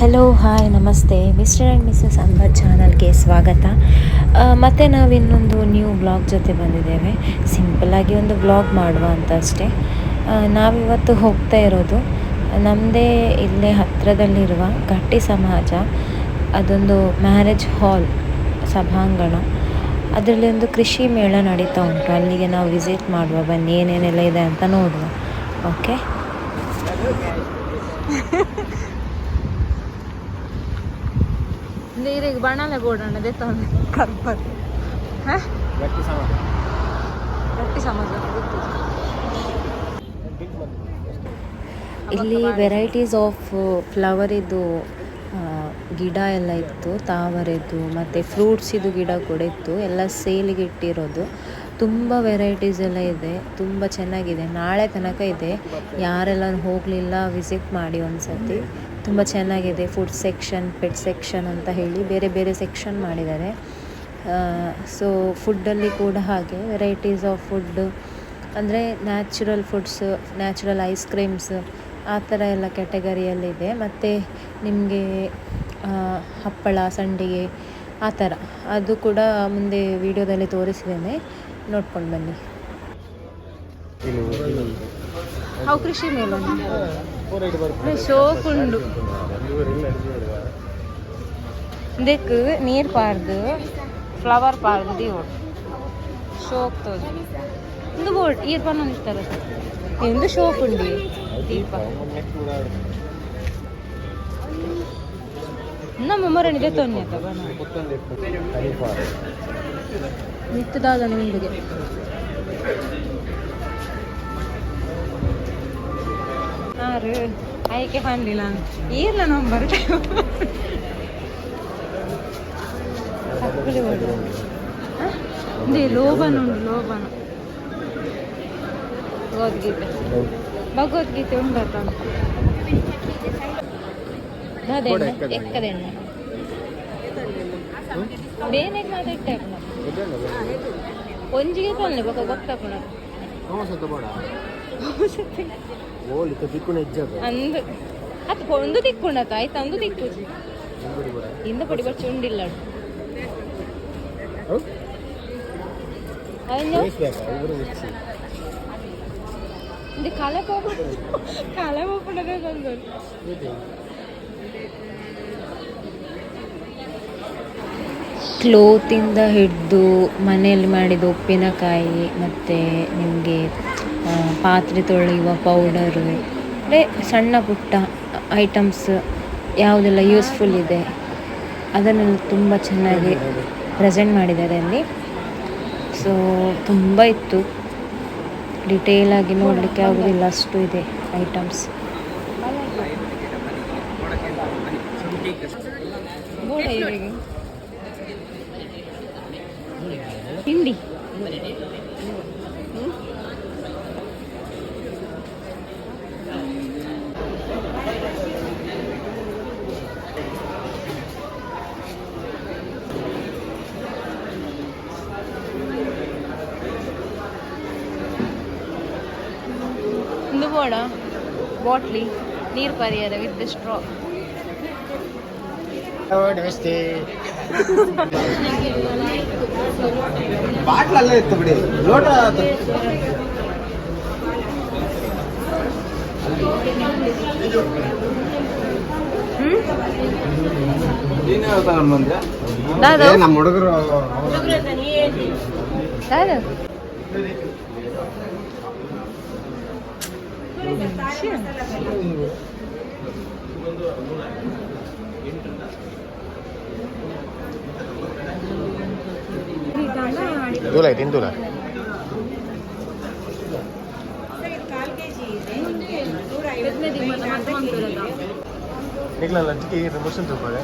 Hello hi ನಮಸ್ತೆ. Mister and missus Ambar ಚಾನಲ್ಗೆ ಸ್ವಾಗತ. ಮತ್ತು ನಾವು ಇನ್ನೊಂದು ನ್ಯೂ ಬ್ಲಾಗ್ ಜೊತೆ ಬಂದಿದ್ದೇವೆ. ಸಿಂಪಲ್ಲಾಗಿ ಒಂದು ಬ್ಲಾಗ್ ಮಾಡುವ ಅಂತ ಅಷ್ಟೇ ನಾವಿವತ್ತು ಹೋಗ್ತಾ ಇರೋದು. ನಮ್ಮದೇ ಇಲ್ಲೇ ಹತ್ತಿರದಲ್ಲಿರುವ ಗಟ್ಟಿ ಸಮಾಜ, ಅದೊಂದು ಮ್ಯಾರೇಜ್ ಹಾಲ್ ಸಭಾಂಗಣ. ಅದರಲ್ಲಿ ಒಂದು ಕೃಷಿ ಮೇಳ ನಡೀತಾ ಉಂಟು. ಅಲ್ಲಿಗೆ ನಾವು ವಿಸಿಟ್ ಮಾಡುವ. ಬನ್ನಿ, ಏನೇನೆಲ್ಲ ಇದೆ ಅಂತ ನೋಡುವ. ಓಕೆ ನೀರಿಗೆ ಬಣ್ಣಲೆ ಬೋಡಣ್ಣ ಗಟ್ಟಿ ಸಮಾಜ ಗೊತ್ತಿಲ್ಲ ಇಲ್ಲಿ ವೆರೈಟೀಸ್ ಆಫ್ ಫ್ಲವರಿದು ಗಿಡ ಎಲ್ಲ ಇತ್ತು ತಾವರೆದು ಮತ್ತು ಫ್ರೂಟ್ಸಿದು ಗಿಡ ಕೂಡ ಇತ್ತು ಎಲ್ಲ ಸೇಲಿಗೆ ಇಟ್ಟಿರೋದು. ತುಂಬ ವೆರೈಟೀಸ್ ಎಲ್ಲ ಇದೆ, ತುಂಬ ಚೆನ್ನಾಗಿದೆ. ನಾಳೆ ತನಕ ಇದೆ. ಯಾರೆಲ್ಲ ಹೋಗಲಿಲ್ಲ ವಿಸಿಟ್ ಮಾಡಿ ಒಂದ್ಸತಿ ತುಂಬ ಚೆನ್ನಾಗಿದೆ ಫುಡ್ ಸೆಕ್ಷನ್ ಪೆಟ್ ಸೆಕ್ಷನ್ ಅಂತ ಹೇಳಿ ಬೇರೆ ಬೇರೆ ಸೆಕ್ಷನ್ ಮಾಡಿದ್ದಾರೆ. ಸೊ ಫುಡ್ಡಲ್ಲಿ ಕೂಡ ಹಾಗೆ ವೆರೈಟೀಸ್ ಆಫ್ ಫುಡ್ ಅಂದರೆ natural foods natural ice creams ಆ ಥರ ಎಲ್ಲ ಕ್ಯಾಟಗರಿಯಲ್ಲಿದೆ ಮತ್ತು ನಿಮಗೆ ಹಪ್ಪಳ, ಸಂಡಿಗೆ ಆ ಥರ. ಅದು ಕೂಡ ಮುಂದೆ ವಿಡಿಯೋದಲ್ಲಿ ತೋರಿಸಿದ್ದೇನೆ. ನೋಡ್ಕೊಂಡು ಬನ್ನಿ ಅವು ಕೃಷಿ ಮೇಳ ಶೋಕುಂಡು ಇದಕ್ಕೆ ನೀರು ಪಾರ್ದು ಫ್ಲವರ್ ಪಾರ್ದು ದೀವೋಡು ಶೋಕ್ ತೋಜು ಒಂದು ಬೋರ್ಡ್ ಈರ್ ಪನ್ನ ಇರ್ತಾರೆ ಒಂದು ಶೋಕ್ ಉಂಡಿ ದೀಪ ನಮ್ಮ ಮರಣಿದೆ ತೊನ್ನೆ ಅಂತ ಬಣ್ಣ ನಿತ್ತದಾದ ನಿಂದುಗೆ ಆರು ಆಯ್ಕೆ ಕಾಣಲಿಲ್ಲ ಈರ್ಲ ನಂಬರ್ ಇದೆ, ಲೋಭನ ಉಂಟು, ಲೋಭನ. ಭಗವದ್ಗೀತೆ. ಭಗವದ್ಗೀತೆ ಉಂಡತ ಅದೇನೆ ಎಕ್ಕದೆಣ್ಣೆ ಬೇನೆ ಮಾತಾಡ್ತಾ ಒಂಜಿಗೆ ತೊಂದ್ರೆ ಬೊಕ್ಕ ಗೊತ್ತಾಪಣ ಅಂದು ಅದು ಒಂದು ತಿಕ್ಕೊಂಡತ್ತ ಆಯ್ತಾ ಒಂದು ತಿಕ್ಕು ಇಂದ ಪಡಿ ಬಚ್ಚಿ ಉಂಡಿಲ್ಲ ಅಯ್ಯೋ ಇದು ಕಲೆ ಪೋಪ ಕಲೆ ಪೋಪಣದ ಒಂದು ಕ್ಲೋತಿಂದ ಹಿಡಿದು ಮನೆಯಲ್ಲಿ ಮಾಡಿದ ಉಪ್ಪಿನಕಾಯಿ ಮತ್ತು ನಿಮಗೆ ಪಾತ್ರೆ ತೊಳೆಯುವ ಪೌಡರು, ಅಂದರೆ ಸಣ್ಣ ಪುಟ್ಟ ಐಟಮ್ಸ್ ಯಾವುದೆಲ್ಲ ಯೂಸ್ಫುಲ್ ಇದೆ ಅದನ್ನೆಲ್ಲ ತುಂಬ ಚೆನ್ನಾಗಿ ಪ್ರೆಸೆಂಟ್ ಮಾಡಿದ್ದಾರೆ ಅಲ್ಲಿ. ಸೊ ತುಂಬ ಇತ್ತು. ಡಿಟೇಲಾಗಿ ನೋಡಲಿಕ್ಕೆ ಆಗೋದಿಲ್ಲ, ಅಷ್ಟು ಇದೆ ಐಟಮ್ಸ್ ಬೋಡ ಇವರಿಗೆ ಹಿಂಡಿ ಒಂದು ಬೋಡ ಬಾಟ್ಲಿ ನೀರು ಪರಿಹಾರ ವಿತ್ ಸ್ಟ್ರಾ ಬಾಟ್ಲಲ್ಲೇ ಇತ್ತು ಬಿಡಿ ಲೋಟ ನೀನೇ ಹೇಳ್ತಾನೆ ಬಂದ್ರೆ तुला येते तुला निघला लंच की प्रमोशन झोपा काय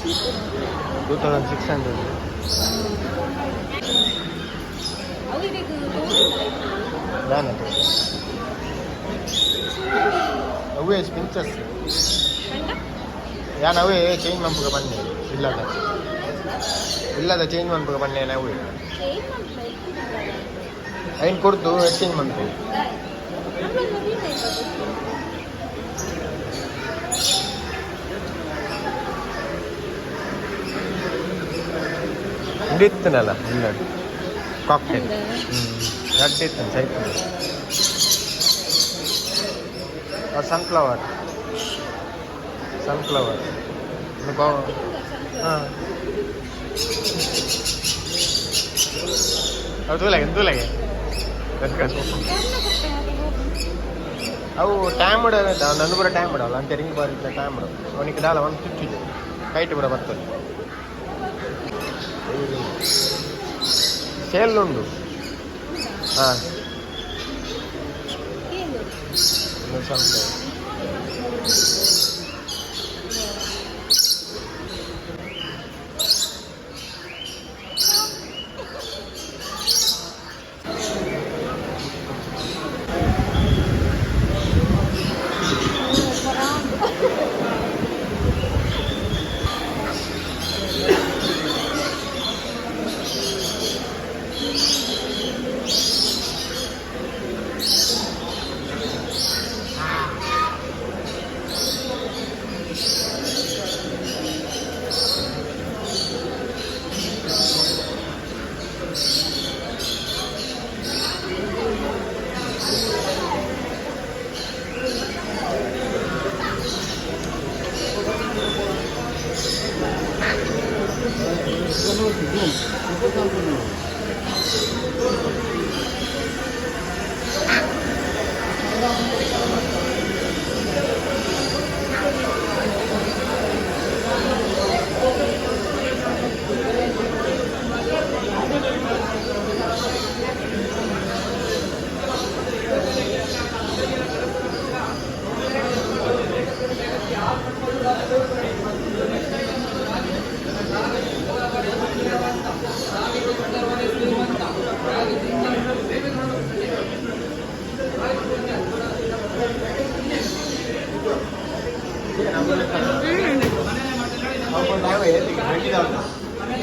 Thank you. Two thousand six hundred దాని ಅವೇ ಸ್ಪಿಂಚಸ್ ಯಾನ್ ಅವೇ ಚೇಂಜ್ ಮಂಪುಗ ಬನ್ನಿ ಇಲ್ಲದ ಇಲ್ಲದ ಚೇಂಜ್ ಮಂಪುಗ ಬನ್ನಿ ಅವೇ ಐನ್ ಕೊಡ್ತು ಎಕ್ಸ್ಚೇಂಜ್ ಮಂಪು ಮಾಡ್ತೀವಿ ಇತ್ತನಲ್ಲ ಇಲ್ಲ ಕಾಕ್ಟೇಲ್ ಹ್ಞೂ ಎರಡು ಇತ್ತು ಸೈಟ್ ಸನ್ಫ್ಲವರ್ ಸನ್ಫ್ಲವರ್ ಹಾಂ. ಅದು ಅವು ಟೈಮ್ ಬಿಡೋದು ನನ್ನ ಕೂಡ ಟೈಮ್ ಬಿಡಲ್ಲ ಅಂತ ರಿಂಗ್ ಬರುತ್ತೆ ಟೈಮ್ ಬಿಡೋದು ಅವನಿಗೆ ಡಾಲ ಒಂದು ಚುಚ್ಚಿದೆ ಕೈಟ್ ಕೂಡ ಬರ್ತದೆ. ¿Qué es? Ah. ¿Qué es? No. もう、もうちょっとあんまりない。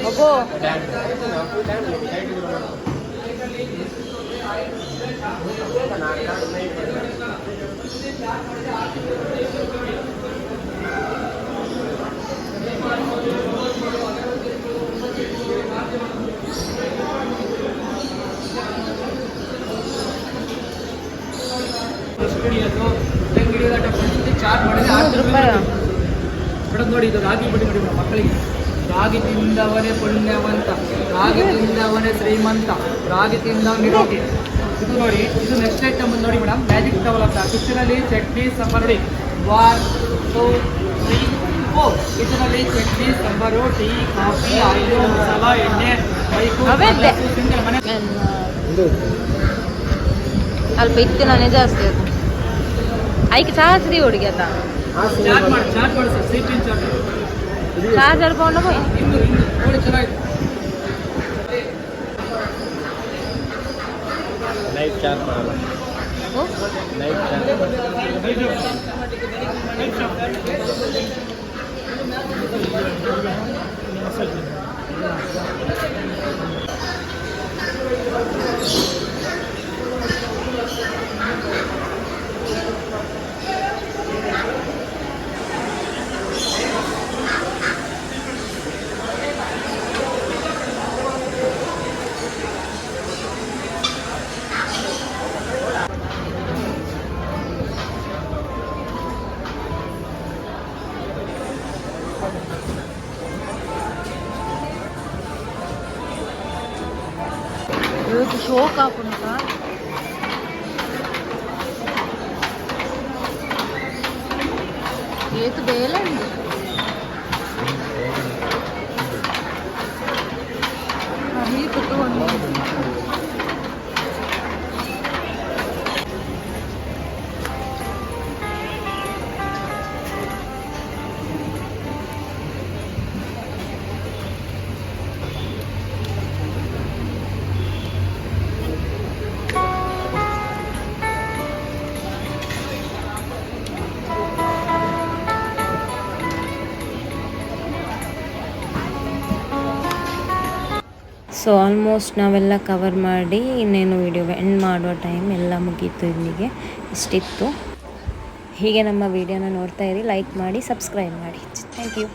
అబ్బో Gracias. ಮೇಡಮ್ ನೋಡಿ ಇದು ರಾಗಿ ಬಿಡಿ ಮೇಡಮ್ ಮಕ್ಕಳಿಗೆ. ರಾಗಿ ತಿಂದವನೇ ಪುಣ್ಯವಂತ ರಾಗಿ ತಿಂದವನೇ ಶ್ರೀಮಂತ ರಾಗಿ ತಿಂದವ ನಿರೋಗಿ. ಇದು ನೋಡಿ ಇದು ನೆಕ್ಸ್ಟ್ ಐಟಮ್ ನೋಡಿ ಮೇಡಮ್ ಮ್ಯಾಜಿಕ್ ಟವಲ್ ಅಂತ. ಕಿಚನಲ್ಲಿ ಚಟ್ನಿ ಸಂಬರಿ one two three four ಕಿಚನಲ್ಲಿ chutney sambar tea coffee oil masala ಎಣ್ಣೆ ಅಲ್ಪ ಇತ್ತು ನಾನೇ ಜಾಸ್ತಿ ಅದು ಐಕ್ ಸಾಹಸ್ರಿ ಹುಡುಗಿ ಆತ ಚಾರ್ಜ್ ಮಾಡಿ ಚಾರ್ಜ್ ಮಾಡಿ ಸರ್ ಸೀಟಿನ ಚಾರ್ಜ್ ಚಾರ್ಜ್ ಅಡ್ಕೊಂಡು ಹೋಯ್ ಇಂದು ಇಂದು ನೋಡಿ ಚೆನ್ನಾಗಿದೆ ನೈಟ್ ಚಾರ್ಜ್ ಮಾಡಲ್ಲ ನೈಟ್ ಚಾರ್ಜ್ ఓ కాకుండా ఏకు వేలండి ಸೊ ಆಲ್ಮೋಸ್ಟ್ ನಾವೆಲ್ಲ ಕವರ್ ಮಾಡಿ ಇನ್ನೇನು ವಿಡಿಯೋ ಎಂಡ್ ಮಾಡುವ ಟೈಮ್ ಎಲ್ಲ ಮುಗೀತು ಇಲ್ಲಿಗೆ. ಇಷ್ಟಿತ್ತು ಹೀಗೆ ನಮ್ಮ ವಿಡಿಯೋನ ನೋಡ್ತಾ ಇರಿ ಲೈಕ್ ಮಾಡಿ ಸಬ್ಸ್ಕ್ರೈಬ್ ಮಾಡಿ. Thank you